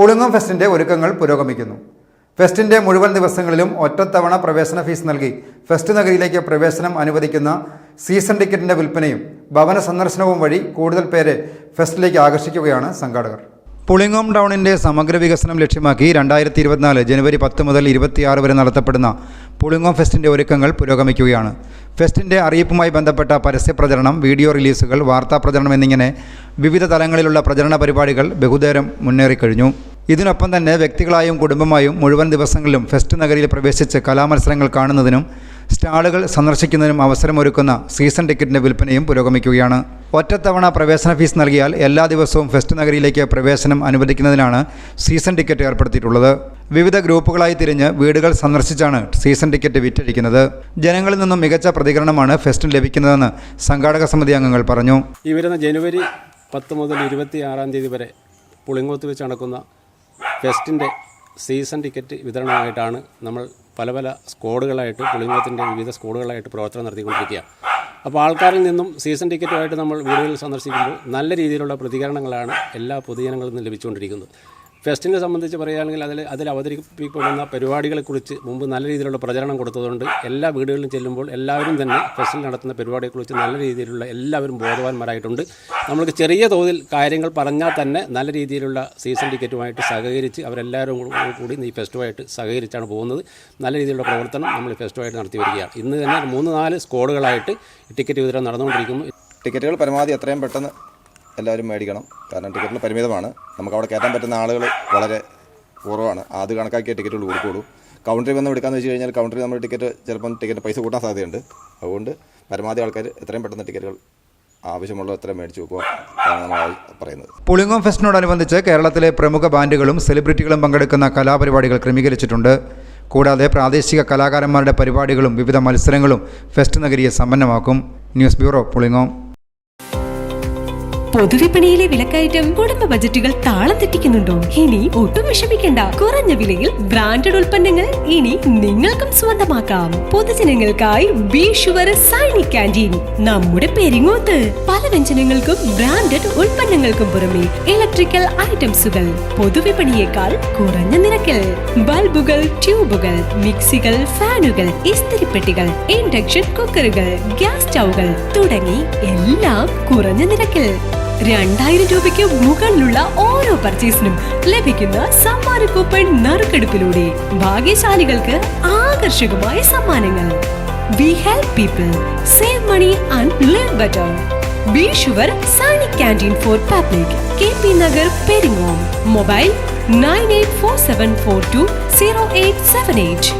പുളുങ്ങം ഫെസ്റ്റിന്റെ ഒരുക്കങ്ങൾ പുരോഗമിക്കുന്നു. ഫെസ്റ്റിന്റെ മുഴുവൻ ദിവസങ്ങളിലും ഒറ്റത്തവണ പ്രവേശന ഫീസ് നൽകി ഫെസ്റ്റ് നഗരിയിലേക്ക് പ്രവേശനം അനുവദിക്കുന്ന സീസൺ ടിക്കറ്റിന്റെ വിൽപ്പനയും ഭവന സന്ദർശനവും വഴി കൂടുതൽ പേരെ ഫെസ്റ്റിലേക്ക് ആകർഷിക്കുകയാണ് സംഘാടകർ. പുളിങ്ങോം ടൗണിന്റെ സമഗ്ര വികസനം ലക്ഷ്യമാക്കി രണ്ടായിരത്തി ഇരുപത്തിനാല് ജനുവരി പത്ത് മുതൽ ഇരുപത്തിയാറ് വരെ നടത്തപ്പെടുന്ന പുളിങ്ങോം ഫെസ്റ്റിന്റെ ഒരുക്കങ്ങൾ പുരോഗമിക്കുകയാണ്. ഫെസ്റ്റിന്റെ അറിയിപ്പുമായി ബന്ധപ്പെട്ട പരസ്യ പ്രചരണം വീഡിയോ റിലീസുകൾ വാർത്താ പ്രചരണം എന്നിങ്ങനെ വിവിധ തലങ്ങളിലുള്ള പ്രചരണ പരിപാടികൾ ബഹുദൂരം മുന്നേറിക്കഴിഞ്ഞു. ഇതിനൊപ്പം തന്നെ വ്യക്തികളായും കുടുംബമായും മുഴുവൻ ദിവസങ്ങളിലും ഫെസ്റ്റ് നഗരിയിൽ പ്രവേശിച്ച് കലാമത്സരങ്ങൾ കാണുന്നതിനും സ്റ്റാളുകൾ സന്ദർശിക്കുന്നതിനും അവസരമൊരുക്കുന്ന സീസൺ ടിക്കറ്റിന്റെ വിൽപ്പനയും പുരോഗമിക്കുകയാണ്. ഒറ്റത്തവണ പ്രവേശന ഫീസ് നൽകിയാൽ എല്ലാ ദിവസവും ഫെസ്റ്റ് നഗരിയിലേക്ക് പ്രവേശനം അനുവദിക്കുന്നതിനാണ് സീസൺ ടിക്കറ്റ് ഏർപ്പെടുത്തിയിട്ടുള്ളത്. വിവിധ ഗ്രൂപ്പുകളായി തിരിഞ്ഞ് വീടുകൾ സന്ദർശിച്ചാണ് സീസൺ ടിക്കറ്റ് വിറ്റഴിക്കുന്നത്. ജനങ്ങളിൽ നിന്നും മികച്ച പ്രതികരണമാണ് ഫെസ്റ്റിന് ലഭിക്കുന്നതെന്ന് സംഘാടക സമിതി അംഗങ്ങൾ പറഞ്ഞു. ഈ വരുന്ന ജനുവരി പത്ത് മുതൽ ഇരുപത്തി ആറാം തീയതി വരെ പുളിങ്ങോത്ത് വെച്ച് നടക്കുന്ന ഫെസ്റ്റിന്റെ സീസൺ ടിക്കറ്റ് വിതരണമായിട്ടാണ് നമ്മൾ പല പല സ്ക്വാഡുകളായിട്ട് പുളിങ്ങോത്തിന്റെ വിവിധ സ്ക്വാഡുകളായിട്ട് പ്രവർത്തനം നടത്തിക്കൊണ്ടിരിക്കുക അപ്പോൾ ആൾക്കാരിൽ നിന്നും സീസൺ ടിക്കറ്റുമായിട്ട് നമ്മൾ വീടുകളിൽ സന്ദർശിക്കുമ്പോൾ നല്ല രീതിയിലുള്ള പ്രതികരണങ്ങളാണ് എല്ലാ പൊതുജനങ്ങളിൽ നിന്നും ലഭിച്ചുകൊണ്ടിരിക്കുന്നത്. ഫെസ്റ്റിനെ സംബന്ധിച്ച് പറയുകയാണെങ്കിൽ അതിൽ അതിൽ അവതരിപ്പിക്കപ്പെടുന്ന പരിപാടികളെക്കുറിച്ച് മുമ്പ് നല്ല രീതിയിലുള്ള പ്രചരണം കൊടുത്തതുകൊണ്ട് എല്ലാ വീടുകളിലും ചെല്ലുമ്പോൾ എല്ലാവരും തന്നെ ഫെസ്റ്റിൽ നടത്തുന്ന പരിപാടിയെക്കുറിച്ച് നല്ല രീതിയിലുള്ള എല്ലാവരും ബോധവാന്മാരായിട്ടുണ്ട്. നമ്മൾക്ക് ചെറിയ തോതിൽ കാര്യങ്ങൾ പറഞ്ഞാൽ തന്നെ നല്ല രീതിയിലുള്ള സീസൺ ടിക്കറ്റുമായിട്ട് സഹകരിച്ച് അവരെല്ലാവരും കൂടി ഈ ഫെസ്റ്റുമായിട്ട് സഹകരിച്ചാണ് പോകുന്നത്. നല്ല രീതിയിലുള്ള പ്രവർത്തനം നമ്മൾ ഫെസ്റ്റുമായിട്ട് നടത്തി വരികയാണ്. ഇന്ന് തന്നെ മൂന്ന് നാല് സ്കോഡുകളായിട്ട് ടിക്കറ്റ് വിതരണം നടന്നുകൊണ്ടിരിക്കുന്നു. ടിക്കറ്റുകൾ പരമാവധി എത്രയും പെട്ടെന്ന് എല്ലാവരും മേടിക്കണം. കാരണം ടിക്കറ്റിൽ പരിമിതമാണ്. നമുക്ക് അവിടെ കയറ്റാൻ പറ്റുന്ന ആളുകൾ വളരെ കുറവാണ്. അത് കണക്കാക്കിയ ടിക്കറ്റുകൾ കൊടുക്കുള്ളൂ കൗണ്ടറിൽ വന്ന് എടുക്കാന്ന് വെച്ച് കഴിഞ്ഞാൽ കൗണ്ടറിൽ നമ്മൾ ടിക്കറ്റ് ചിലപ്പം ടിക്കറ്റ് പൈസ കൂട്ടാൻ സാധ്യതയുണ്ട്. അതുകൊണ്ട് പരമാവധി ആൾക്കാർ എത്രയും പെട്ടെന്ന് ടിക്കറ്റുകൾ ആവശ്യമുള്ള എത്രയും മേടിച്ചു എന്നാണ് പറയുന്നത്. പുളിങ്ങോം ഫെസ്റ്റിനോടനുബന്ധിച്ച് കേരളത്തിലെ പ്രമുഖ ബാൻഡുകളും സെലിബ്രിറ്റികളും പങ്കെടുക്കുന്ന കലാപരിപാടികൾ ക്രമീകരിച്ചിട്ടുണ്ട്. കൂടാതെ പ്രാദേശിക കലാകാരന്മാരുടെ പരിപാടികളും വിവിധ മത്സരങ്ങളും ഫെസ്റ്റ് നഗരിയെ സമ്പന്നമാക്കും. ന്യൂസ് ബ്യൂറോ പുളിങ്ങോം പൊതുവിപണിയിലെ വിലക്കയറ്റം കുടുംബ ബജറ്റുകൾ താളം തെറ്റിക്കുന്നുണ്ടോ? ഇനി ഒട്ടും വിഷമിക്കണ്ട. കുറഞ്ഞ വിലയിൽ ബ്രാൻഡഡ് ഉൽപ്പന്നങ്ങൾ ഇനി നിങ്ങൾക്കും സ്വന്തമാക്കാം. പൊതുജനങ്ങൾക്കായി ബി ഷുവർ സൈനി ക്യാന്റീൻ. നമ്മുടെ പെരിങ്ങോത്ത്. പല വ്യഞ്ജനങ്ങൾക്കും ബ്രാൻഡഡ് ഉൽപ്പന്നങ്ങൾക്കും പുറമെ ഇലക്ട്രിക്കൽ ഐറ്റംസുകൾ. പൊതുവിപണിയേക്കാൾ കുറഞ്ഞ നിരക്കിൽ ബൾബുകൾ ട്യൂബുകൾ മിക്സികൾ ഫാനുകൾ ഇസ്തിരിപ്പെട്ടികൾ ഇൻഡക്ഷൻ കുക്കറുകൾ ഗ്യാസ് സ്റ്റൗകൾ തുടങ്ങി എല്ലാം കുറഞ്ഞ നിരക്കിൽ. രണ്ടായിരം രൂപയ്ക്ക് മുകളിലുള്ള ഓരോ പർച്ചേസിനും ലഭിക്കുന്ന സമ്മാന കൂപ്പൺ നറുക്കെടുപ്പിലൂടെ ഭാഗ്യശാലികൾക്ക് ആകർഷകമായ സമ്മാനങ്ങൾ. We help people save money and live better be sure Sani canteen for public K P Nagar Peringome mobile nine eight four seven four two zero eight seven eight